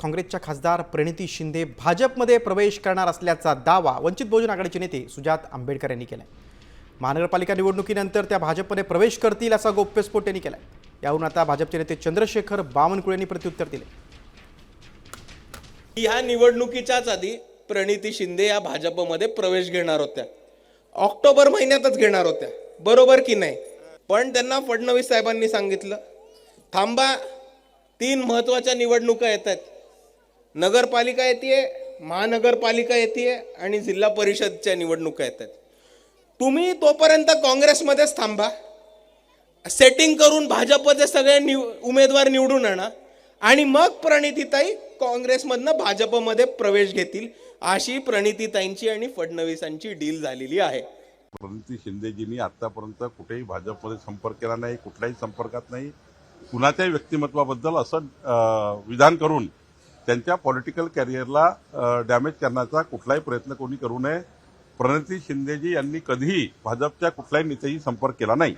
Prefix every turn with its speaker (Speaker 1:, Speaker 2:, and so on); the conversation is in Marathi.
Speaker 1: काँग्रेसच्या खासदार प्रणिती शिंदे भाजपमध्ये प्रवेश करणार असल्याचा दावा वंचित बहुजन आघाडीचे नेते सुजात आंबेडकर यांनी केलाय. महानगरपालिका निवडणुकीनंतर त्या भाजपमध्ये प्रवेश करतील असा गोप्यस्फोट त्यांनी केलाय. यावरून आता भाजपचे नेते चंद्रशेखर बावनकुळे यांनी प्रत्युत्तर दिले
Speaker 2: ह्या निवडणुकीच्याच आधी प्रणिती शिंदे या भाजपमध्ये प्रवेश घेणार होत्या. ऑक्टोबर महिन्यातच घेणार होत्या. बरोबर की नाही? पण त्यांना फडणवीस साहेबांनी सांगितलं थांबा तीन महत्त्वाच्या निवडणुका येत आहेत. नगरपालिका येते महानगरपालिका येते आणि जिल्हा परिषदच्या निवडणुका येत आहेत तुम्ही तोपर्यंत काँग्रेसमध्येच थांबा. सेटिंग करून भाजपचे सगळे निव उमेदवार निवडून आणा. आणि मग प्रणितीताई काँग्रेसमधनं भाजपमध्ये प्रवेश घेतील अशी प्रणितीताईंची आणि फडणवीसांची डील झालेली आहे.
Speaker 3: प्रणिती शिंदेजींनी आतापर्यंत कुठेही भाजपमध्ये संपर्क केला नाही कुठल्याही संपर्कात नाही. कुणाच्याही व्यक्तिमत्वाबद्दल असं विधान करून त्यांच्या पॉलिटिकल कॅरियरला डॅमेज करण्याचा कुठलाही प्रयत्न कोणी करू नये. प्रणिती शिंदेजी यांनी कधीही भाजपच्या कुठल्याही नेत्याशी संपर्क केला नाही.